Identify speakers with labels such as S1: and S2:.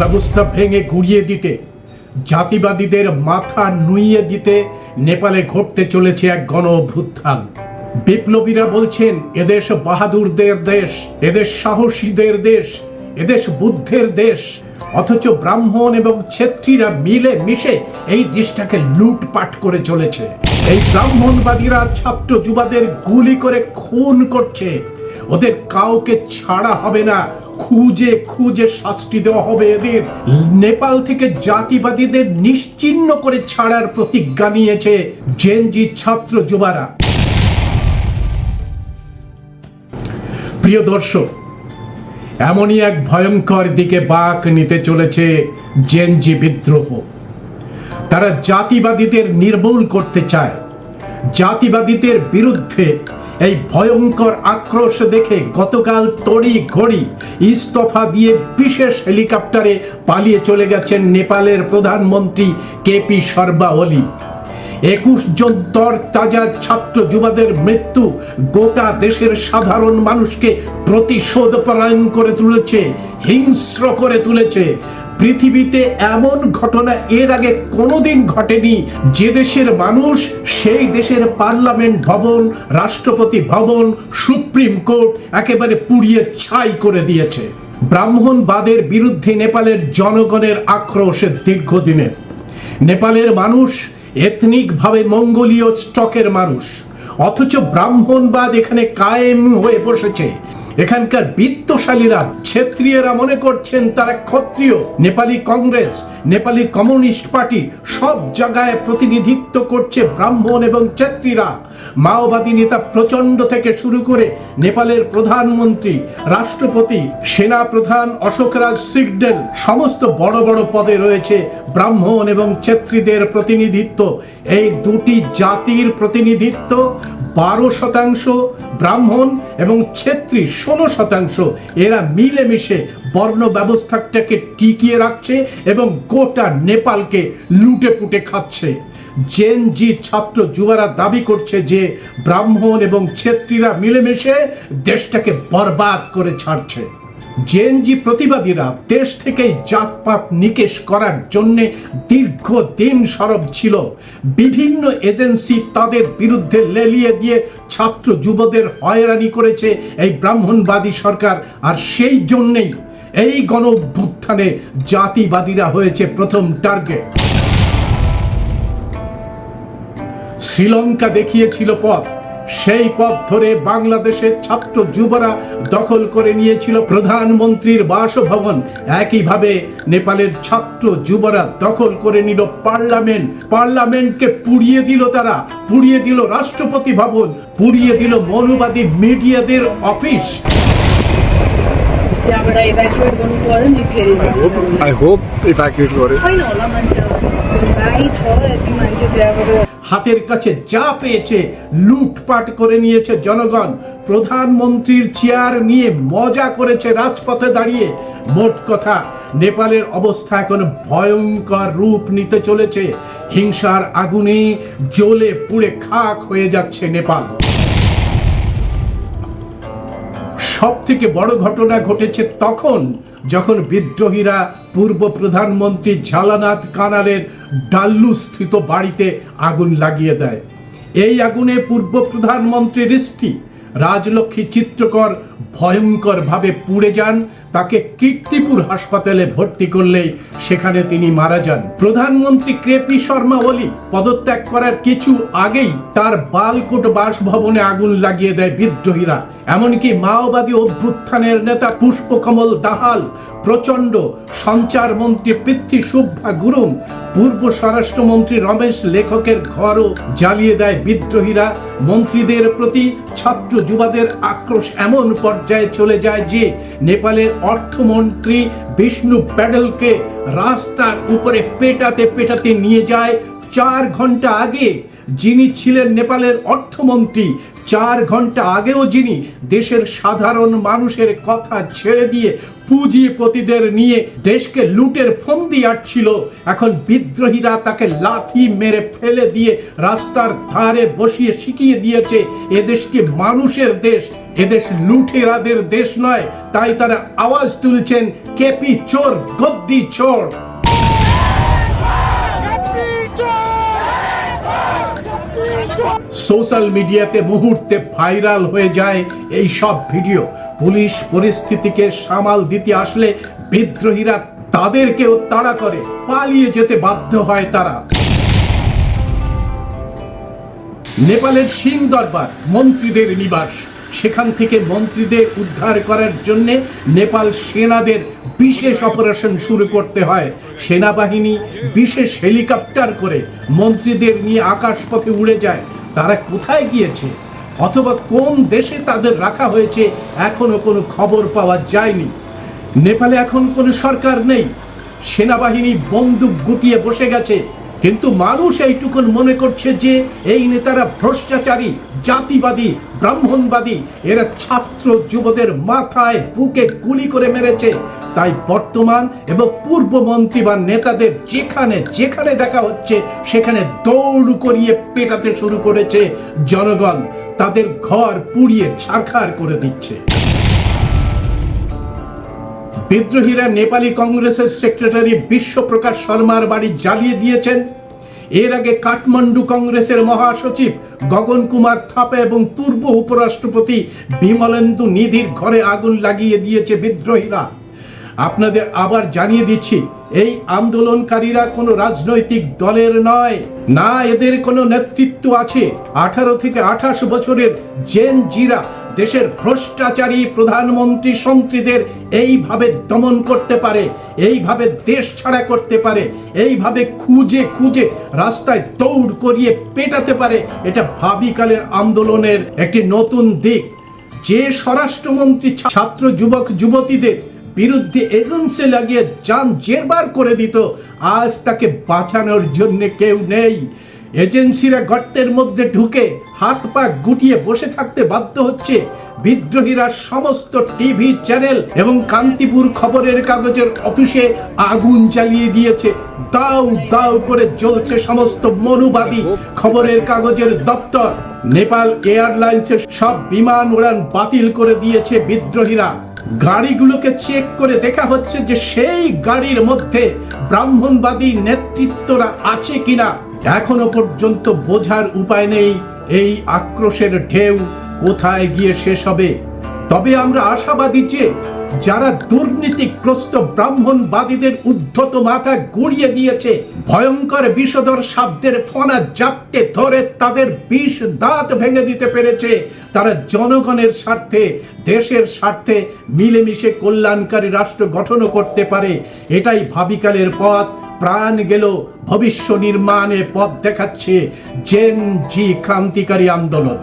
S1: ব্যবস্থা ভেঙে গুড়িয়ে দিতে, জাতিবাদীদের মাথা নুইয়ে দিতে নেপালে ঘটতে চলেছে এক গণ অভ্যুত্থান বিপ্লবীরা বলছেন, এদেশ বাহাদুরদের দেশ, এদেশ সাহসীদের দেশ, এদেশ বুদ্ধের দেশ, অথচ ব্রাহ্মণ এবং ছেত্রীরা মিলে মিশে এই দেশটাকে লুটপাট করে চলেছে। এই ব্রাহ্মণবাদীরা ছাত্র যুবাদের গুলি করে খুন করছে। ওদের কাউকে ছাড়া হবে না। খুঁজে খুঁজে শাস্তি দেওয়া হবে এদের। নেপাল থেকে জাতিবাদীদের নিশ্চিহ্ন করে ছাড়ার প্রতিজ্ঞা নিয়েছে জেনজি ছাত্র যুবারা। প্রিয় দর্শক, এমনই এক ভয়ঙ্কর দিকে বাঁক নিতে চলেছে জেনজি বিদ্রোহ। তারা জাতিবাদীদের নির্মূল করতে চায়। জাতিবাদীদের বিরুদ্ধে এই ভয়ঙ্কর আক্রোশ দেখে গতকাল তড়ি ঘড়ি ইস্তফা দিয়ে বিশেষ হেলিকপ্টারে পালিয়ে চলে গেছেন নেপালের প্রধানমন্ত্রী কেপি শর্মা ওলি একুশ জন তর তাজা ছাত্র যুবাদের মৃত্যু গোটা দেশের সাধারণ মানুষকে প্রতিশোধ পরায়ণ করে তুলেছে, হিংস্র করে তুলেছে। পৃথিবীতে এমন ঘটনা এর আগে কোনোদিন ঘটেনি। যে দেশের মানুষ, সেই দেশের পার্লামেন্ট ভবন, রাষ্ট্রপতি ভবন, সুপ্রিম কোর্ট একেবারে পুড়িয়ে ছাই করে দিয়েছে। ব্রাহ্মণবাদের বিরুদ্ধে নেপালের জনগণের আক্রোশের দীর্ঘদিনের নেপালের মানুষ এথনিকভাবে মঙ্গোলীয় স্টকের মানুষ। অথচ ব্রাহ্মণবাদ এখানে কায়েম হয়ে বসেছে। এখানকার বিত্তশালীরা ক্ষত্রিয়রা মনে করছেন তারা ক্ষত্রিয়। Nepali Congress, Nepali communist party সব জায়গায় প্রতিনিধিত্ব করছে ব্রাহ্মণ এবং ক্ষত্রিরা মাওবাদী নেতা প্রচণ্ড থেকে শুরু করে নেপালের প্রধানমন্ত্রী, রাষ্ট্রপতি, সেনা প্রধান অশোক রাজ সিগডেল সমস্ত বড় বড় পদে রয়েছে ব্রাহ্মণ এবং ক্ষত্রিদের প্রতিনিধিত্ব। এই দুটি জাতির প্রতিনিধিত্ব বারো শতাংশ ব্রাহ্মণ এবং ছেত্রী ষোলো শতাংশ এরা মিলেমিশে বর্ণ ব্যবস্থাটাকে টিকিয়ে রাখছে এবং গোটা নেপালকে লুটে পুটে খাচ্ছে। জেন জি ছাত্র যুবারা দাবি করছে যে ব্রাহ্মণ এবং ছেত্রীরা মিলেমিশে দেশটাকে বরবাদ করে ছাড়ছে। জেনজি প্রতিবাদীরা দেশ থেকেই জাতপাত নিকেশ করার জন্যে দীর্ঘদিন সরব ছিল। বিভিন্ন এজেন্সি তাদের বিরুদ্ধে লেলিয়ে দিয়ে ছাত্র যুবদের হয়রানি করেছে এই ব্রাহ্মণবাদী সরকার, আর সেই জন্যেই এই গণ অভ্যুত্থানে জাতিবাদীরা হয়েছে প্রথম টার্গেট। শ্রীলঙ্কা দেখিয়েছিল পথ সেই পথ ধরে বাংলাদেশের ছাত্র যুবরা দখল করে নিয়েছিল প্রধানমন্ত্রীর বাসভবন একইভাবে নেপালের ছাত্র যুবরা দখল করে নিল পার্লামেন্ট পার্লামেন্টকে পুড়িয়ে দিল তারা পুড়িয়ে দিল রাষ্ট্রপতি ভবন পুড়িয়ে দিল মনুবাদী মিডিয়াদের অফিস হাতের কাছে যা পেয়েছে লুটপাট করে নিয়েছে জনগণ। প্রধানমন্ত্রীর চেয়ার নিয়ে মজা করেছে রাজপথে দাঁড়িয়ে। মোট কথা, নেপালের অবস্থা এখন ভয়ঙ্কর রূপ নিতে চলেছে। হিংসার আগুনে জ্বলে পুড়ে খাক হয়ে যাচ্ছে নেপাল। সব থেকে বড় ঘটনা ঘটেছে তখন, যখন বিদ্রোহীরা পূর্ব প্রধানমন্ত্রী ঝালানাথ কানালের ডাল্লু স্থিত বাড়িতে আগুন লাগিয়ে দেয়। এই আগুনে পূর্ব প্রধানমন্ত্রী রিষ্টি, রাজলক্ষ্মী চিত্রকর ভয়ঙ্করভাবে পুড়ে যান, তাকে কীর্তিপুর হাসপাতালে ভর্তি করলেই সেখানে তিনি মারা যান। প্রধানমন্ত্রী কেপি শর্মা ওলি পদত্যাগ করার কিছু আগেই তার বালকোট বাসভবনে আগুন লাগিয়ে দেয় বিদ্রোহীরা। এমনকি মাওবাদী অভ্যুত্থানের নেতা পুষ্পকমল দাহাল প্রচণ্ড সঞ্চার মন্ত্রী পৃথ্বী সুব্বা গুরুং পূর্ব স্বরাষ্ট্রমন্ত্রী রমেশ লেখকের ঘরও জ্বালিয়ে দেয় বিদ্রোহীরা। মন্ত্রীদের প্রতি ছাত্র যুবাদের আক্রোশ এমন পর্যায়ে চলে যায় যে, নেপালের অর্থমন্ত্রী বিষ্ণু প্যাডেলকে রাস্তার উপরে পেটাতে পেটাতে নিয়ে যায় চার ঘণ্টা আগে। যিনি ছিলেন নেপালের অর্থমন্ত্রী, চার ঘণ্টা আগেও যিনি দেশের সাধারণ মানুষের কথা ছেড়ে দিয়ে পুঁজিপতিদের নিয়ে দেশকে লুটের ফন্দি আটছিল। এখন বিদ্রোহীরা তাকে লাথি মেরে ফেলে দিয়ে রাস্তার ধারে বসিয়ে শিখিয়ে দিয়েছে, এ দেশকে মানুষের দেশ? এদেশ লুঠেরাদের দেশ নয়, তাই তারা আওয়াজ তুলছেন, কেপি চোর, গদ্দি চোর। সোশ্যাল মিডিয়াতে মুহূর্তে ভাইরাল হয়ে যায় এই সব ভিডিও। পুলিশ পরিস্থিতিকে সামাল দিতে আসলে বিদ্রোহীরা তাদেরকেও তাড়া করে, পালিয়ে যেতে বাধ্য হয় তারা। নেপালের সিং দরবার, মন্ত্রীদের নিবাস। সেখান থেকে মন্ত্রীদের উদ্ধার করার জন্য নেপাল সেনাদের বিশেষ অপারেশন শুরু করতে হয়। সেনাবাহিনী বিশেষ হেলিকপ্টার করে মন্ত্রীদের নিয়ে আকাশপথে উড়ে যায়। তারা কোথায় গিয়েছে? অথবা কোন দেশে তাদের রাখা হয়েছে, এখনও কোনো খবর পাওয়া যায়নি। নেপালে এখন কোনো সরকার নেই। সেনাবাহিনী বন্দুক গুটিয়ে বসে গেছে। কিন্তু মানুষ এইটুকুন মনে করছে যে, এই নেতারা ভ্রষ্টাচারী, জাতিবাদী, ব্রাহ্মণবাদী, এরা ছাত্র যুবদের মাথায় বুকে গুলি করে মেরেছে। তাই বর্তমান এবং পূর্ব মন্ত্রী বা নেতাদের যেখানে যেখানে দেখা হচ্ছে, সেখানে দৌড় করিয়ে পেটাতে শুরু করেছে জনগণ। তাদের ঘর পুড়িয়ে ছারখার করে দিচ্ছে। বিদ্রোহীরা নেপালি কংগ্রেসের সেক্রেটারি বিশ্বপ্রকাশ শর্মার বাড়ি জ্বালিয়ে দিয়েছেন। এর আগে কাঠমান্ডু কংগ্রেসের মহাসচিব গগন কুমার থাপা এবং পূর্ব উপরাষ্ট্রপতি বিমলেন্দু নিধির ঘরে আগুন লাগিয়ে দিয়েছে বিদ্রোহীরা। আপনাদের আবার জানিয়ে দিচ্ছি, এই আন্দোলনকারীরা কোনো রাজনৈতিক দলের নয়। না, এদের কোনো নেতৃত্ব আছে। আঠারো থেকে আঠাশ বছরের জেন জিরা, দেশের ভ্রষ্টাচারী প্রধানমন্ত্রী সন্ত্রীদের এইভাবে দমন করতে পারে, এইভাবে দেশ ছাড়া করতে পারে, এইভাবে খুঁজে খুঁজে রাস্তায় দৌড় করিয়ে পেটাতে পারে, এটা ভাবিকালের আন্দোলনের একটি নতুন দিক। যে স্বরাষ্ট্রমন্ত্রী, ছাত্র, যুবক, যুবতীদের বিরুদ্ধে এজেন্সি লাগিয়ে যান জেরবার করে দিত। আজ তাকে বাঁচানোর জন্য কেউ নেই। এজেন্সিরা গর্তের মধ্যে ঢুকে হাত পা গুটিয়ে বসে থাকতে বাধ্য হচ্ছে। বিদ্রোহীরা সমস্ত টিভি চ্যানেল এবং কান্তিপুর খবরের কাগজের অফিসে আগুন জ্বালিয়ে দিয়েছে। দাউ দাউ করে জ্বলছে সমস্ত মনুবাদী খবরের কাগজের দপ্তর। নেপাল এয়ারলাইন্সের সব বিমান উড়ান বাতিল করে দিয়েছে বিদ্রোহীরা। গাড়িগুলোকে চেক করে দেখা হচ্ছে যে সেই গাড়ির মধ্যে ব্রাহ্মণবাদী নেতৃত্বরা আছে কিনা। এখনও পর্যন্ত বোঝার উপায় নেই এই আক্রোশের ঢেউ কোথায় গিয়ে শেষ হবে। তবে আমরা আশাবাদী যে যারা দুর্নীতিগ্রস্ত ব্রাহ্মণবাদীদের উদ্ধত মাথা গুড়িয়ে দিয়েছে, ভয়ঙ্কর বিষধর শব্দের ফনা জাপটে ধরে তাদের বিষ দাঁত ভেঙে দিতে পেরেছে। তারা জনগণের স্বার্থে, দেশের স্বার্থে মিলেমিশে কল্যাণকারী রাষ্ট্র গঠনও করতে পারে। এটাই ভাবিকালের পথ। প্রাণ গেল ভবিষ্য নির্মাণে পথ দেখাচ্ছে জেন জি ক্রান্তিকারী আন্দোলন।